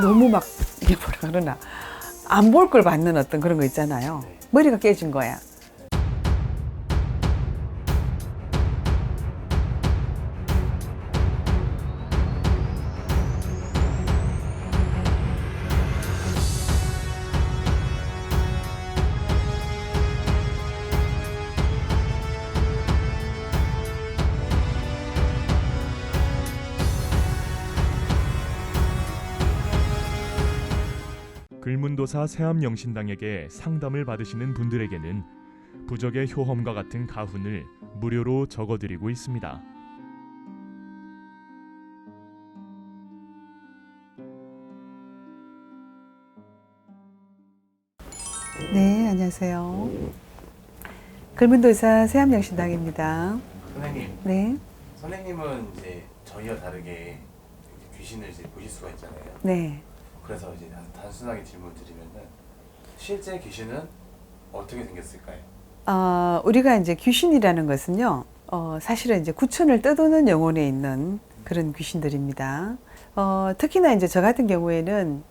너무 막 이게 뭐라 그러나 안 볼 걸 받는 어떤 그런 거 있잖아요. 머리가 깨진 거야. 글문도사 세암영신당에게 상담을 받으시는 분들에게는 부적의 효험과 같은 가훈을 무료로 적어드리고 있습니다. 네, 안녕하세요. 글문도사 세암영신당입니다. 선생님, 네, 선생님은 이제 저희와 다르게 귀신을 이제 보실 수가 있잖아요. 네. 그래서 이제 단- 단순하게 질문 드리면은 실제 귀신은 어떻게 생겼을까요? 어, 우리가 이제 귀신이라는 것은요, 어, 사실은 이제 구천을 떠도는 영혼에 있는 그런 귀신들입니다. 어, 특히나 이제 저 같은 경우에는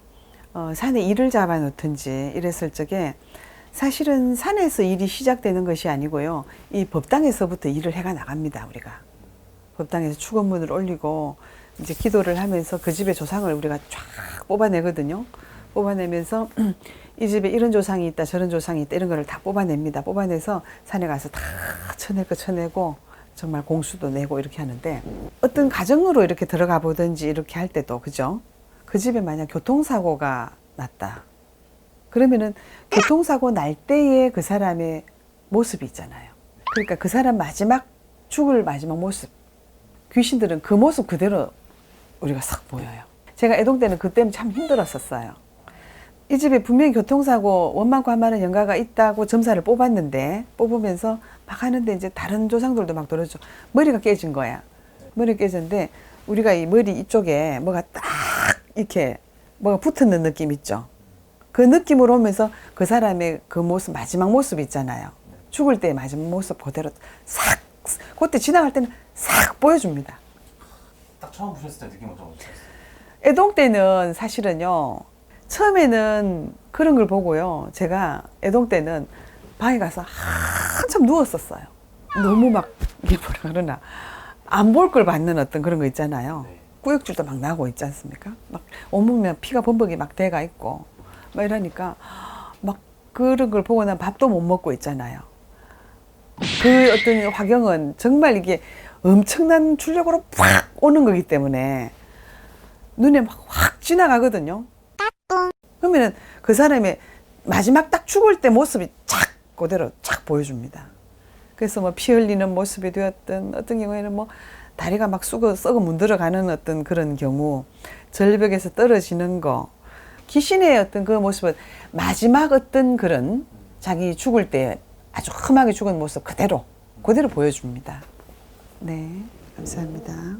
어, 산에 일을 잡아놓든지 이랬을 적에 사실은 산에서 일이 시작되는 것이 아니고요, 이 법당에서부터 일을 해가 나갑니다, 우리가. 법당에서 축원문을 올리고 이제 기도를 하면서 그 집의 조상을 우리가 쫙 뽑아내거든요. 뽑아내면서 이 집에 이런 조상이 있다, 저런 조상이 있다, 이런 거를 다 뽑아냅니다. 뽑아내서 산에 가서 다 쳐낼 거 쳐내고 정말 공수도 내고 이렇게 하는데 어떤 가정으로 이렇게 들어가 보든지 이렇게 할 때도 그죠? 그 집에 만약 교통사고가 났다. 그러면은 교통사고 날 때의 그 사람의 모습이 있잖아요. 그러니까 그 사람 마지막 죽을 마지막 모습. 귀신들은 그 모습 그대로 우리가 싹 보여요. 제가 애동 때는 그때는 참 힘들었었어요. 이 집에 분명히 교통사고 원망과 한마는 연가가 있다고 점사를 뽑았는데 뽑으면서 막 하는데 이제 다른 조상들도 막 들어줘 머리가 깨진 거야. 머리 깨졌는데 우리가 이 머리 이쪽에 뭐가 딱 이렇게 뭐가 붙는 느낌 있죠. 그 느낌으로 오면서 그 사람의 그 모습 마지막 모습 있잖아요. 죽을 때의 마지막 모습 그대로 싹 그때 지나갈 때는 싹 보여줍니다. 딱 처음 보셨을 때 느낌 어떤 거였어요? 애동 때는 사실은요 처음에는 그런 걸 보고요. 제가 애동 때는 방에 가서 한참 누웠었어요. 너무 막 이게 뭐라 그러나. 안 볼 걸 받는 어떤 그런 거 있잖아요. 네. 꾸역줄도 막 나고 있지 않습니까? 막 온몸에 피가 범벅이 막 돼가 있고. 막 이러니까 막 그런 걸 보고 난 밥도 못 먹고 있잖아요. 그 어떤 화경은 정말 이게 엄청난 출력으로 팍 오는 거기 때문에 눈에 막 확 지나가거든요. 그러면은 그 사람의 마지막 딱 죽을 때 모습이 착 그대로 착 보여줍니다. 그래서 뭐 피 흘리는 모습이 되었던 어떤 경우에는 뭐 다리가 막 썩어 썩어 문드러가는 어떤 그런 경우 절벽에서 떨어지는 거 귀신의 어떤 그 모습은 마지막 어떤 그런 자기 죽을 때 아주 험하게 죽은 모습 그대로 그대로 보여줍니다. 네, 감사합니다.